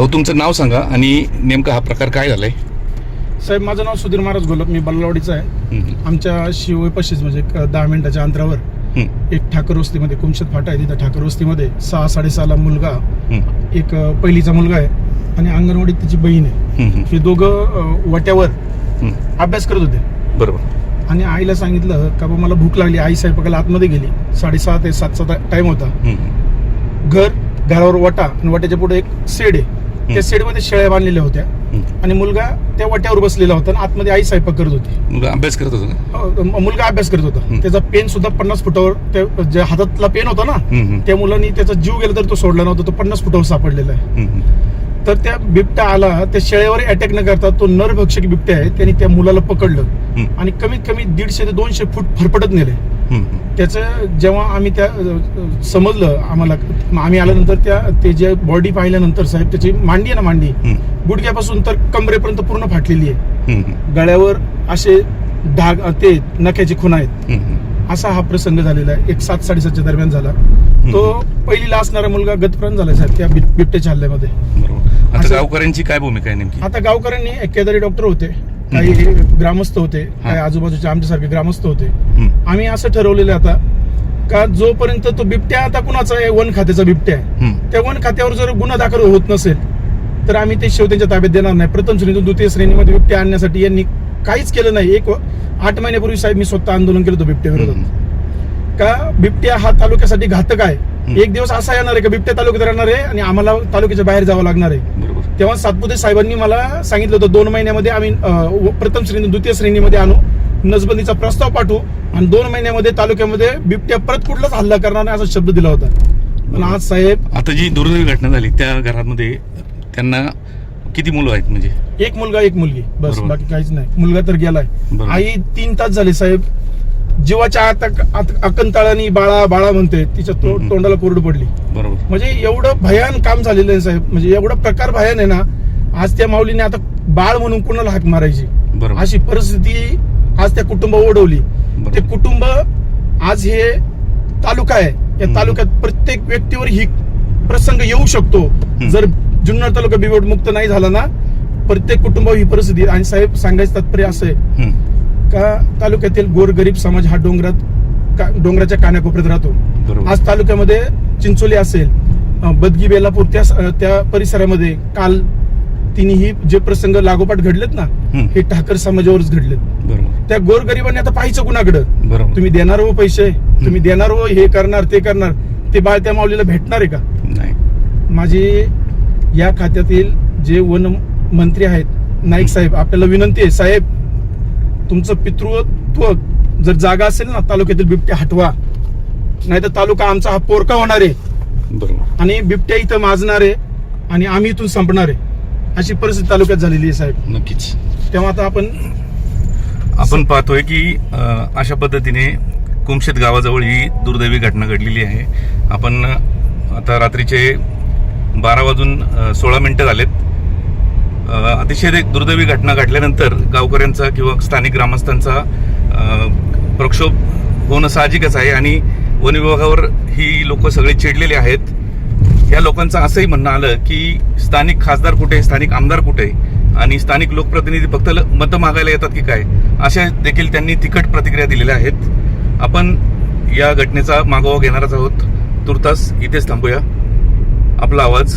भाऊ तुमचं नाव सांगा आणि नेमका हा प्रकार काय झालाय? साहेब माझं नाव सुधीर महाराज गोलप. मी बल्लावाडीचा आहे. आमच्या शिवपशीच म्हणजे एक दहा मिनिटाच्या अंतरावर एक ठाकर वस्तीमध्ये कुमशत फाटा आहे तिथं ठाकर वस्तीमध्ये सहा साडेसहाला मुलगा एक पहिलीचा मुलगा आहे आणि अंगणवाडीत त्याची बहीण आहे. हे दोघं वाट्यावर. अभ्यास करत होते. बरोबर. आणि आईला सांगितलं का बा मला भूक लागली. आई स्वयंपाकाला आतमध्ये गेली. साडेसहा ते सातचा टाइम होता. घर घरावर वाटा आणि वाट्याच्या पुढे एक शेड आहे. त्या शेडमध्ये शेळ्या बांधलेल्या होत्या. आणि मुलगा त्या वाट्यावर बसलेला होता आणि आतमध्ये आई स्वयंपाक करत होती मुलगा अभ्यास करत होता का? अ, मुलगा अभ्यास करत होता. त्याचा पेन सुद्धा पन्नास फुटावर त्या ज्या हातातला पेन होता ना हम्म, त्या मुलांनी त्याचा जीव गेला तर तो सोडला नव्हता तो पन्नास फुटावर सापडलेला आहे हम्म, हम्म. तर त्या बिबट्या आला त्या शेळ्यावर अटॅक न करता तो नरभक्षक बिबट्या आहे त्यांनी त्या मुलाला पकडलं हम्म, आणि कमीत कमी दीडशे ते दोनशे फूट फरफटत नेले. त्याचं जेव्हा आम्ही त्या समजलं आम्हाला आम्ही आल्यानंतर त्या ते जे बॉडी पाहिल्यानंतर साहेब त्याची मांडी आहे ना मांडी गुडघ्यापासून तर कमरेपर्यंत पूर्ण फाटलेली आहे. गळ्यावर असे डाग अ, ते नख्याची खुणा आहेत. असा हा प्रसंग झालेला आहे. एक सात साडेसातच्या दरम्यान झाला. तो पहिलीला असणारा मुलगा गतप्राण झाला साहेब त्या बिब- बिबट्याच्या हल्ल्यामध्ये. गावकऱ्यांची काय भूमिका आहे नेमकी? आता गावकऱ्यांनी केदारी डॉक्टर होते काही ग्रामस्थ होते काही आजूबाजूचे आमच्यासारखे ग्रामस्थ होते. हम्म, आम्ही असं ठरवलेलं आता का जोपर्यंत तो बिबट्या आता कुणाचा आहे? वन खात्याचा बिबट्या आहे. हम्म, त्या वन खात्यावर जर गुन्हा दाखल होत नसेल तर आम्ही ते शेव त्यांच्या ताब्यात देणार नाही. प्रथम श्रेणीतून द्वितीय श्रेणीमध्ये बिबट्या आणण्यासाठी यांनी काहीच केलं नाही. एक व- आठ महिन्यापूर्वी साहेब मी स्वतः आंदोलन केलं होतं बिबट्या विरोधात का बिबट्या हा तालुक्यासाठी घातक आहे. एक दिवस असा येणार आहे का बिबट्या तालुक्यात राहणार आहे आणि आम्हाला तालुक्याच्या बाहेर जावं लागणार आहे? तेव्हा सातपुते साहेबांनी मला सांगितलं होतं दोन महिन्यामध्ये आम्ही प्रथम श्रेणी द्वितीय श्रेणीमध्ये आणू नसबंदीचा प्रस्ताव पाठवू आणि दोन महिन्यामध्ये तालुक्यामध्ये बिबट्या परत कुठलाच हल्ला करणार नाही असा शब्द दिला होता. पण आज साहेब आता जी दुर्दैवी घटना झाली त्या घरामध्ये त्यांना किती मुलं आहेत म्हणजे? एक मुलगा एक मुलगी. बस. बाकी काहीच नाही. मुलगा तर गेलाय. आई तीन तास झाले साहेब. जीवाच्या आत अकंताळानी बाळा बाळा म्हणते तिच्या तो-. तोंडाला कोरड पडली. बरोबर. म्हणजे एवढं भयान काम झालेलं आहे साहेब. म्हणजे एवढा प्रकार भयान आहे ना आज त्या माऊलीने आता बाळ म्हणून कुणाला हाक मारायची? अशी परिस्थिती आज त्या कुटुंब ओढवली. ते कुटुंब आज हे तालुका आहे. या. तालुक्यात प्रत्येक व्यक्तीवर ही प्रसंग येऊ शकतो. जर जुन्नर तालुका बिबट मुक्त नाही झाला ना प्रत्येक कुटुंबावर ही परिस्थिती. आणि साहेब सांगायचं तात्पर्य असं आहे. का तालुक्यातील गोरगरीब समाज हा डोंगरात का- डोंगराच्या कानाकोपऱ्यात राहतो. आज तालुक्यामध्ये चिंचोली असेल बदगी बेलापूर त्या त्या परिसरामध्ये काल तिन्ही जे प्रसंग लागोपाठ घडलेत ना हे ठाकर समाजावरच घडलेत. बरोबर. त्या गोरगरिबांनी आता पाहायचं कुणाकडं? तुम्ही देणार हो पैसे तुम्ही देणार हो हे करणार ते करणार ते बाळ त्या माऊलीला भेटणार आहे का? नाही. माझी या खात्यातील जे वन मंत्री आहेत नाईक साहेब आपल्याला विनंती आहे साहेब तुमचं पितृत्व जर जागा असेल ना तालुक्यातील बिबट्या हटवा. नाही तर तालुका आमचा हा पोरका होणार आहे. आणि बिबट्या इथं माजणार आहे आणि आम्ही इथून संपणार आहे. अशी परिस्थिती तालुक्यात झालेली आहे साहेब. नक्कीच. तेव्हा आता आपण आपण पाहतोय की अशा पद्धतीने कुमशेत गावाजवळ ही दुर्दैवी घटना घडलेली आहे. आपण आता रात्रीचे बारा वाजून सोळा मिनिटं झालेत. अतिशय एक दुर्दैवी घटना घडल्यानंतर गावकऱ्यांचा किंवा स्थानिक ग्रामस्थांचा प्रक्षोभ होणं साहजिकच आहे आणि वन विभागावर ही लोक सगळे चिडलेले आहेत. या लोकांचं असंही म्हणणं आलं की स्थानिक खासदार कुठे स्थानिक आमदार कुठे आणि स्थानिक लोकप्रतिनिधी फक्त मतं मागायला येतात की काय? अशा देखील त्यांनी तिखट प्रतिक्रिया दिलेल्या आहेत. आपण या घटनेचा मागोवा घेणारच आहोत. तुर्तास इथेच थांबूया. आपला आवाज